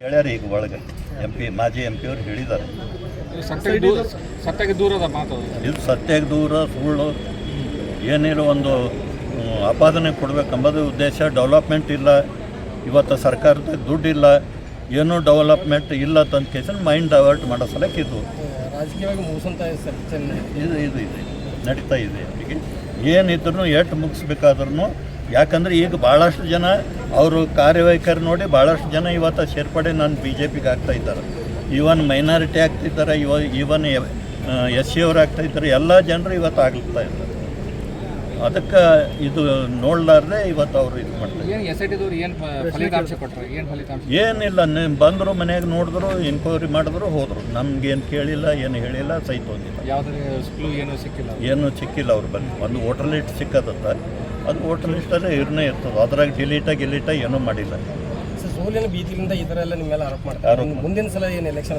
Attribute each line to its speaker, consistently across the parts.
Speaker 1: ಹೇಳ್ಯಾರ ಈಗ ಒಳಗೆ. ಎಂ ಪಿ ಮಾಜಿ ಎಂ ಪಿ ಅವ್ರು ಹೇಳಿದ್ದಾರೆ
Speaker 2: ಸತ್ಯಕ್ಕೆ ದೂರದ ಮಾತು
Speaker 1: ಇದು ಸತ್ಯಕ್ಕೆ ದೂರ ಸುಳ್ಳು ಏನಿಲ್ಲ ಒಂದು ಆಪಾದನೆ ಕೊಡಬೇಕೆಂಬುದು ಉದ್ದೇಶ. ಡೆವಲಪ್ಮೆಂಟ್ ಇಲ್ಲ. ಇವತ್ತು ಸರ್ಕಾರದ ದುಡ್ಡಿಲ್ಲ. ಏನೂ ಡೆವಲಪ್ಮೆಂಟ್ ಇಲ್ಲ ತಂದ ಕೇಸನ್ ಮೈಂಡ್ ಡೈವರ್ಟ್ ಮಾಡೋ ಸಲಕ್ಕೆ ಇದು
Speaker 3: ರಾಜಕೀಯವಾಗಿ
Speaker 1: ಇದು ಇದು ಇದೆ. ನಡೀತಾ ಇದೆ ಅವರಿಗೆ. ಏನಿದ್ರು ಎಷ್ಟು ಮುಗಿಸ್ಬೇಕಾದ್ರೂ ಯಾಕಂದ್ರೆ ಈಗ ಭಾಳಷ್ಟು ಜನ ಅವರು ಕಾರ್ಯವೈಖರಿ ನೋಡಿ ಭಾಳಷ್ಟು ಜನ ಇವತ್ತು ಸೇರ್ಪಡೆ ನಾನು ಬಿ ಜೆ ಪಿಗೆ ಆಗ್ತಾ ಇದ್ದಾರೆ. ಇವನ್ ಮೈನಾರಿಟಿ ಆಗ್ತಿದ್ದಾರೆ ಇವ ಇವನ್ ಎಸ್ ಸಿ ಅವ್ರು ಆಗ್ತಾ ಇದ್ದಾರೆ ಎಲ್ಲ ಜನರು ಇವತ್ತು ಆಗ್ತಾ ಇದ್ದಾರೆ. ಅದಕ್ಕೆ ಇದು ನೋಡ್ಲಾರ್ದೆ ಇವತ್ತು ಅವರು ಇದು ಮಾಡ್ತಾರೆ ಏನಿಲ್ಲ ನೀವು ಬಂದರು ಮನೆಯಾಗ ನೋಡಿದ್ರು ಎನ್ಕ್ವೈರಿ ಮಾಡಿದ್ರು ಹೋದರು. ನಮ್ಗೇನು ಕೇಳಿಲ್ಲ ಏನು ಹೇಳಿಲ್ಲ ಸಹಿತ
Speaker 2: ಹೋಗಿಲ್ಲ. ಏನೂ ಸಿಕ್ಕಿಲ್ಲ?
Speaker 1: ಏನು ಸಿಕ್ಕಿಲ್ಲ ಅವ್ರು ಬಂದು ಒಂದು ಹೋಟೆಲ್ ಇಟ್ಟು ಸಿಕ್ಕದತ್ತ. ಅದು ವೋಟರ್ ಲಿಸ್ಟಲ್ಲೇ ಇರನೇ ಇರ್ತದೆ. ಅದ್ರಾಗ ಡಿಲೀಟ ಗಿಲೀಟ ಏನೂ ಮಾಡಿಲ್ಲ.
Speaker 3: ಸರ್ ಸೋಲಿನ ಭೀತಿಯಿಂದ ಈ ಥರ ಎಲ್ಲ ನಿಮ್ಮ ಮೇಲೆ ಆರೋಪ ಮಾಡ್ತಾರೆ. ಮುಂದಿನ ಸಲ ಏನು ಎಲೆಕ್ಷನ್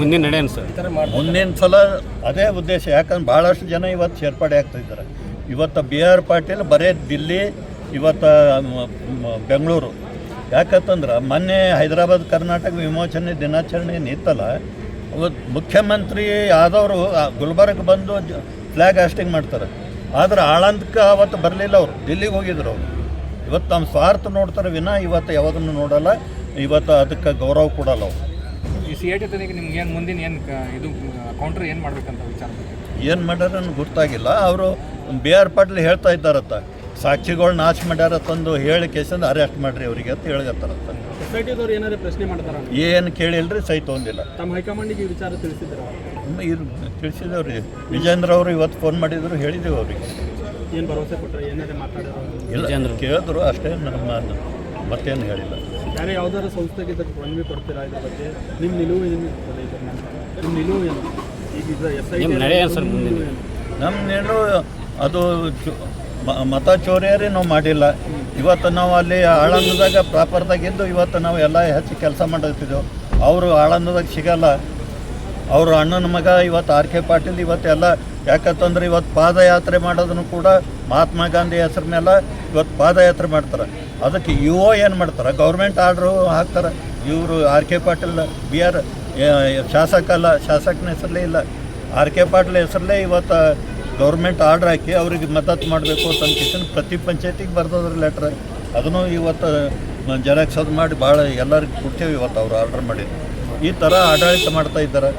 Speaker 2: ಮುಂದಿನ ನಡೆಯನ್ ಸರ್?
Speaker 3: ಈ ಥರ ಮಾಡ್ತಾರೆ.
Speaker 1: ಮುಂದಿನ ಸಲ ಅದೇ ಉದ್ದೇಶ. ಯಾಕಂದ್ರೆ ಭಾಳಷ್ಟು ಜನ ಇವತ್ತು ಸೇರ್ಪಡೆ ಆಗ್ತಾ ಇದ್ದಾರೆ. ಇವತ್ತು ಬಿ ಆರ್ ಪಾಟೀಲ್ ಬರೇ ದಿಲ್ಲಿ ಇವತ್ತು ಬೆಂಗಳೂರು. ಯಾಕಂತಂದ್ರೆ ಮೊನ್ನೆ ಹೈದರಾಬಾದ್ ಕರ್ನಾಟಕ ವಿಮೋಚನೆ ದಿನಾಚರಣೆ ನಿತ್ತಲ್ಲ ಅವತ್ತು ಮುಖ್ಯಮಂತ್ರಿ ಆದವರು ಗುಲ್ಬರ್ಗ ಬಂದು ಫ್ಲ್ಯಾಗ್ ಹಾಸ್ಟಿಂಗ್ ಮಾಡ್ತಾರೆ. ಆದ್ರೆ ಆಳಂದಕ್ಕೆ ಅವತ್ತು ಬರಲಿಲ್ಲ ಅವರು. ಡೆಲ್ಲಿಗೆ ಹೋಗಿದ್ರು ಅವರು. ಇವತ್ತು ನಮ್ಮ ಸ್ವಾರ್ಥ ನೋಡ್ತಾರೆ ವಿನ ಇವತ್ತು ಯಾವುದನ್ನು ನೋಡಲ್ಲ ಇವತ್ತು ಅದಕ್ಕೆ ಗೌರವ ಕೊಡಲ್ಲ ಅವರು.
Speaker 2: ಈ ಸಿ ಐ ಟಿ ತನಿಖೆ ನಿಮ್ಗೆ ಏನು ಮುಂದಿನ ಏನು ಇದು ಕೌಂಟರ್ ಏನು ಮಾಡಬೇಕಂತ ವಿಚಾರ?
Speaker 1: ಏನು ಮಾಡ್ಯಾರ ನನಗೆ ಗೊತ್ತಾಗಿಲ್ಲ. ಅವರು ಬಿ ಆರ್ ಪಾಟೀಲ್ ಹೇಳ್ತಾ ಇದ್ದಾರತ್ತ. ಸಾಕ್ಷಿಗಳು ನಾಶ ಮಾಡ್ಯಾರ ತಂದು ಹೇಳಿ ಕೇಸಂದು ಅರೆಸ್ಟ್ ಮಾಡ್ರಿ ಅವರಿಗೆ ಅಂತ ಹೇಳಕತ್ತಾರತ್ತ
Speaker 4: ಸೊಸೈಟಿದವ್ರು ಟಿದವ್ರು ಏನಾದ್ರು ಪ್ರಶ್ನೆ ಮಾಡ್ತಾರ?
Speaker 1: ಏನು ಕೇಳಿಲ್ರಿ ಸಹಿತ ಹೊಂದಿಲ್ಲ
Speaker 4: ತಮ್ಮ ಹೈಕಮಾಂಡಿಗೆ ವಿಚಾರ ತಿಳಿಸಿದ್ರ?
Speaker 1: ಇದು ತಿಳಿಸಿದೇವ್ರಿ ವಿಜೇಂದ್ರ ಅವರು ಇವತ್ತು ಫೋನ್ ಮಾಡಿದ್ರು ಹೇಳಿದೆವು ಅವ್ರಿಗೆ.
Speaker 4: ಏನು ಭರವಸೆ ಕೊಟ್ಟರೆ ಏನಾದ್ರು ಮಾತಾಡಿರೋ
Speaker 1: ಇಲ್ಲ ಕೇಳಿದ್ರು ಅಷ್ಟೇ ನಮ್ಮ ಮತ್ತೇನು ಹೇಳಿಲ್ಲ.
Speaker 4: ಬೇರೆ ಯಾವ್ದಾದ್ರು ಸಂಸ್ಥೆಗೆ ಇದಕ್ಕೆ ಮನವಿ ಕೊಡ್ತೀರಾ ಇದ್ರ ಬಗ್ಗೆ? ನಿಮ್ಮ ನಿಲುವು ಏನು? ನಿಮ್ಮ ನಿಲುವು ಏನು? ಈಗ ಇದು ಎಸ್ ಐ ನಡೆಯ
Speaker 1: ಸರ್ ಅದು ಚು- ಅದು ಮತ ಚೋರಿಯರೇ ನಾವು ಮಾಡಿಲ್ಲ. ಇವತ್ತು ನಾವು ಅಲ್ಲಿ ಆಳಂದದಾಗ ಪ್ರಾಪರ್ದಾಗಿದ್ದು ಇವತ್ತು ನಾವು ಎಲ್ಲ ಹೆಚ್ಚು ಕೆಲಸ ಮಾಡತ್ತಿದ್ದೆವು ಅವರು ಆಳಂದದಾಗ ಸಿಗಲ್ಲ. ಅವರು ಅಣ್ಣನ ಮಗ ಇವತ್ತು ಆರ್ ಕೆ ಪಾಟೀಲ್ ಇವತ್ತೆಲ್ಲ ಯಾಕಂತಂದ್ರೆ ಇವತ್ತು ಪಾದಯಾತ್ರೆ ಮಾಡೋದನ್ನು ಕೂಡ ಮಹಾತ್ಮ ಗಾಂಧಿ ಹೆಸರು ಮೇಲೆ ಇವತ್ತು ಪಾದಯಾತ್ರೆ ಮಾಡ್ತಾರೆ. ಅದಕ್ಕೆ ಯು ಒ ಏನು ಮಾಡ್ತಾರೆ? ಗೌರ್ಮೆಂಟ್ ಆರ್ಡ್ರು ಹಾಕ್ತಾರೆ. ಇವರು R K Patil, B R ಶಾಸಕ ಅಲ್ಲ, ಶಾಸಕನ ಹೆಸರಲ್ಲೇ ಇಲ್ಲ. ಆರ್ ಕೆ ಪಾಟೀಲ್ ಹೆಸರಲ್ಲೇ ಇವತ್ತು ಗೌರ್ಮೆಂಟ್ ಆರ್ಡ್ರ್ ಹಾಕಿ ಅವ್ರಿಗೆ ಮದತ್ ಮಾಡಬೇಕು ಅಂತ ಕಿಶನ್ ಪ್ರತಿ ಪಂಚಾಯತಿಗೆ ಬರ್ದದ್ರ ಲೆಟ್ರ್. ಅದನ್ನು ಇವತ್ತು ಜೆರಾಕ್ಸ್ ಅದು ಮಾಡಿ ಭಾಳ ಎಲ್ಲರಿಗೂ ಕೊಡ್ತೇವೆ ಇವತ್ತು ಅವ್ರು ಆರ್ಡ್ರ್ ಮಾಡಿ ಈ ಥರ ಆಡಳಿತ ಮಾಡ್ತಾ ಇದ್ದಾರೆ.